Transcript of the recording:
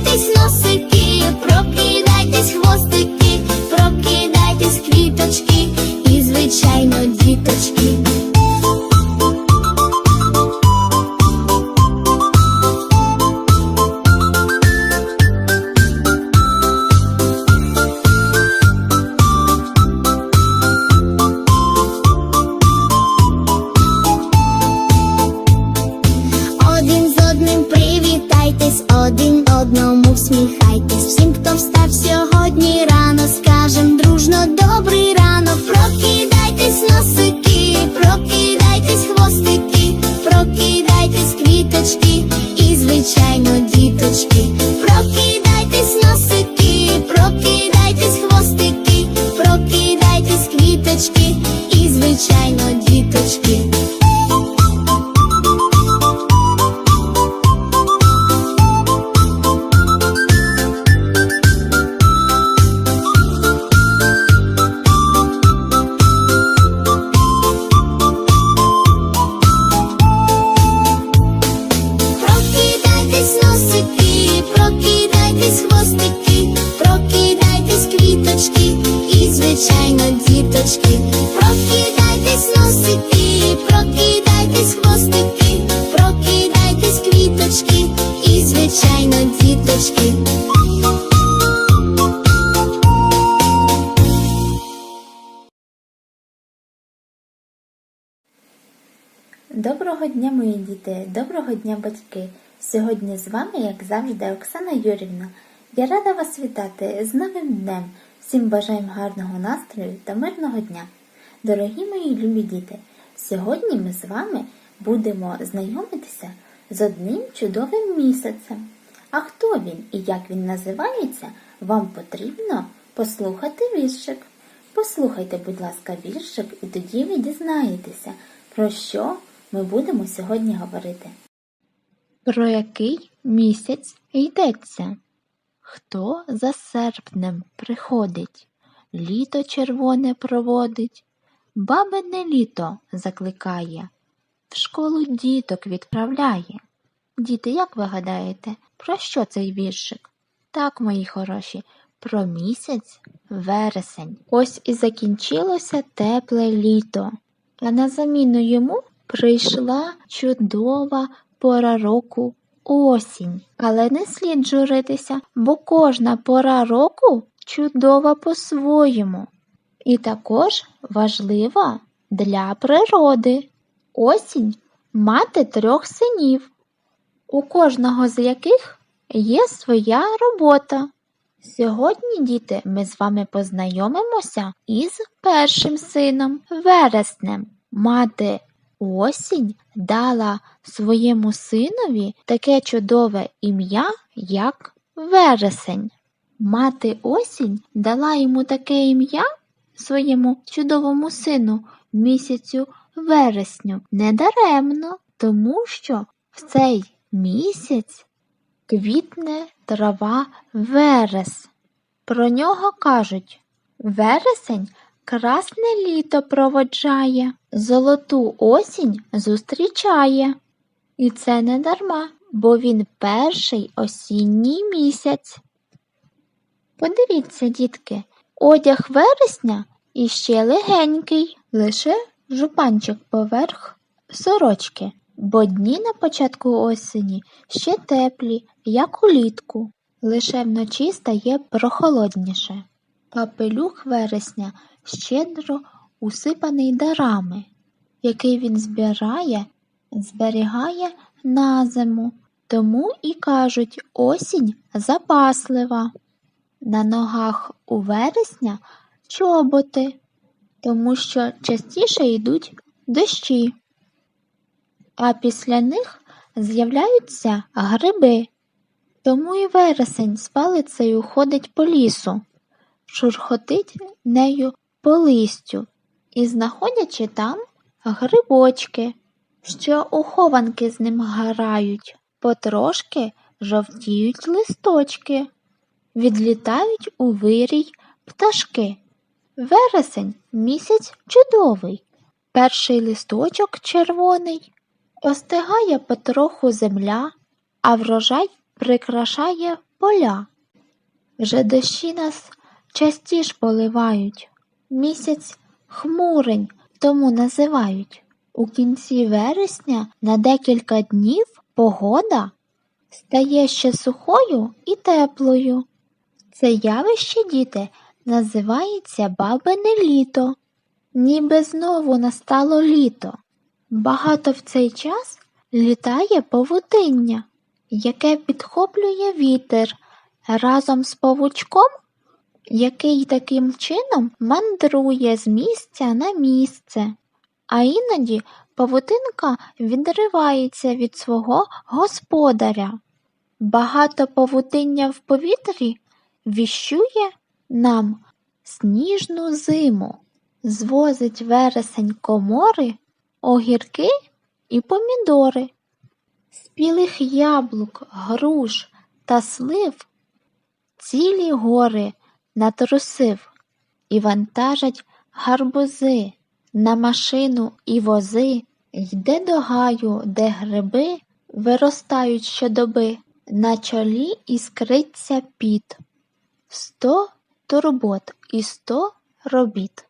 Прокидайтесь, звичайно, діточки. Прокидайтесь, носики, прокидайтесь, хвостики, прокидайтесь, квіточки і, звичайно, діточки. Діточки. Прокидайтесь, носики, прокидайтесь, хвостики, прокидайтесь, квіточки і, звичайно, діточки. Доброго дня, мої діти, доброго дня, батьки. Сьогодні з вами, як завжди, Оксана Юрівна. Я рада вас вітати з новим днем. Всім бажаємо гарного настрою та мирного дня. Дорогі мої любі діти, сьогодні ми з вами будемо знайомитися з одним чудовим місяцем. А хто він і як він називається, вам потрібно послухати віршик. Послухайте, будь ласка, віршик, і тоді ви дізнаєтеся, про що ми будемо сьогодні говорити. Про який місяць йдеться? Хто за серпнем приходить, літо червоне проводить, бабине літо закликає, в школу діток відправляє. Діти, як ви гадаєте, про що цей віршик? Так, мої хороші, про місяць вересень. Ось і закінчилося тепле літо, а на заміну йому прийшла чудова пора року осінь. Але не слід журитися, бо кожна пора року чудова по-своєму. І також важлива для природи. Осінь мати трьох синів, у кожного з яких є своя робота. Сьогодні, діти, ми з вами познайомимося із першим сином вереснем. Мати осінь дала своєму синові таке чудове ім'я, як вересень. Мати осінь дала йому таке ім'я своєму чудовому сину місяцю вересню недаремно, тому що в цей місяць квітне трава верес. Про нього кажуть вересень красне літо проводжає, золоту осінь зустрічає. І це не дарма, бо він перший осінній місяць. Подивіться, дітки, одяг вересня іще легенький, лише жупанчик поверх сорочки, бо дні на початку осені ще теплі, як улітку, лише вночі стає прохолодніше. Капелюх вересня щедро усипаний дарами, який він збирає, зберігає на зиму. Тому і кажуть осінь запаслива. На ногах у вересня чоботи, тому що частіше йдуть дощі, а після них з'являються гриби. Тому і вересень з палицею ходить по лісу, шурхотить нею по листю і знаходячи там грибочки, що у хованки з ним грають, потрошки жовтіють листочки, відлітають у вирій пташки. Вересень місяць чудовий, перший листочок червоний, остигає потроху земля, а врожай прикрашає поля. Вже дощі нас частіш поливають, місяць хмурень тому називають. У кінці вересня на декілька днів погода стає ще сухою і теплою. Це явище, діти, називається бабине літо. Ніби знову настало літо. Багато в цей час літає павутиння, яке підхоплює вітер разом з павучком, який таким чином мандрує з місця на місце. А іноді павутинка відривається від свого господаря. Багато павутиння в повітрі віщує нам сніжну зиму, звозить вересень комори, огірки і помідори. Спілих яблук, груш та слив цілі гори натрусив і вантажать гарбузи на машину і вози, йде до гаю, де гриби виростають щодоби, на чолі іскриться піт. Сто турбот і сто робіт.